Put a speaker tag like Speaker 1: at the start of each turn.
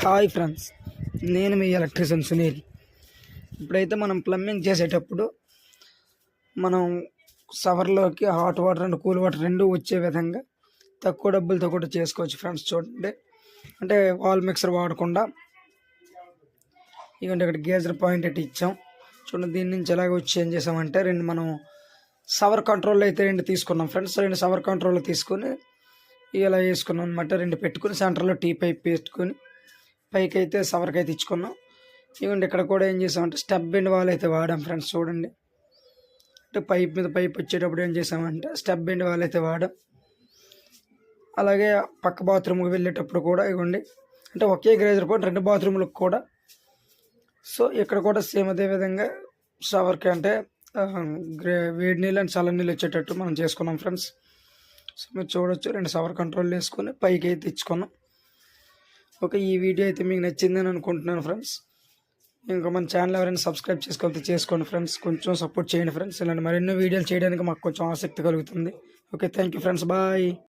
Speaker 1: Hi friends నేను మీ electrician Sunil. ఇప్పుడైతే మనం ప్లంబింగ్ చేసేటప్పుడు మనం సవర్లోకి hot water and cool water రెండు వచ్చే విధంగా తక్కువ డబ్బులతో కూడా చేసుకోవచ్చు ఫ్రెండ్స్ చూడండి. అంటే వాల్ మిక్సర్ వాడకుండా ఇవ్వండి ఇక్కడ గేజర్ పాయింట్ అయితే ఇచ్చాం. చూడండి దీని నుంచి ఎలాగ వచ్చి ఏం చేసామంటే రెండు మనం సవర్ కంట్రోల్ అయితే రెండు తీసుకున్నాం ఫ్రెండ్స్. రెండు సవర్ కంట్రోల్ తీసుకొని ఇలా వేసుకున్నాం అనమాట రెండు పెట్టుకుని సెంటర్లో టీ పైప్ పెట్టుకొని పైకి అయితే సవర్కి అయితే ఇచ్చుకున్నాం. ఇవ్వండి ఇక్కడ కూడా ఏం చేసామంటే స్టెప్ బెండ్ వాల్ అయితే వాడాం ఫ్రెండ్స్ చూడండి. అంటే పైప్ మీద పైప్ వచ్చేటప్పుడు ఏం చేసామంటే స్టెప్ బెండ్ వాల్ అయితే వాడాం. అలాగే పక్క బాత్రూమ్కి వెళ్ళేటప్పుడు కూడా ఇవ్వండి అంటే ఒకే గ్రేజర్ పాయింట్ రెండు బాత్రూమ్లకు కూడా. సో ఇక్కడ కూడా సేమ్ అదే విధంగా షవర్కి అంటే గ్రే వేడి నీళ్ళు అండ్ చల్ల నీళ్ళు వచ్చేటట్టు మనం చేసుకున్నాం ఫ్రెండ్స్. సో మీరు చూడొచ్చు రెండు షవర్ కంట్రోల్ వేసుకొని పైకి అయితే ఇచ్చుకున్నాం. ఓకే ఈ వీడియో అయితే మీకు నచ్చిందని అనుకుంటున్నాను ఫ్రెండ్స్. ఇంకా మన ఛానల్ ఎవరైనా సబ్స్క్రైబ్ చేసుకోకపోతే చేసుకోండి ఫ్రెండ్స్. కొంచెం సపోర్ట్ చేయండి ఫ్రెండ్స్. ఇలాంటి మరెన్నో వీడియోలు చేయడానికి మాకు కొంచెం ఆసక్తి కలుగుతుంది. Okay thank you friends bye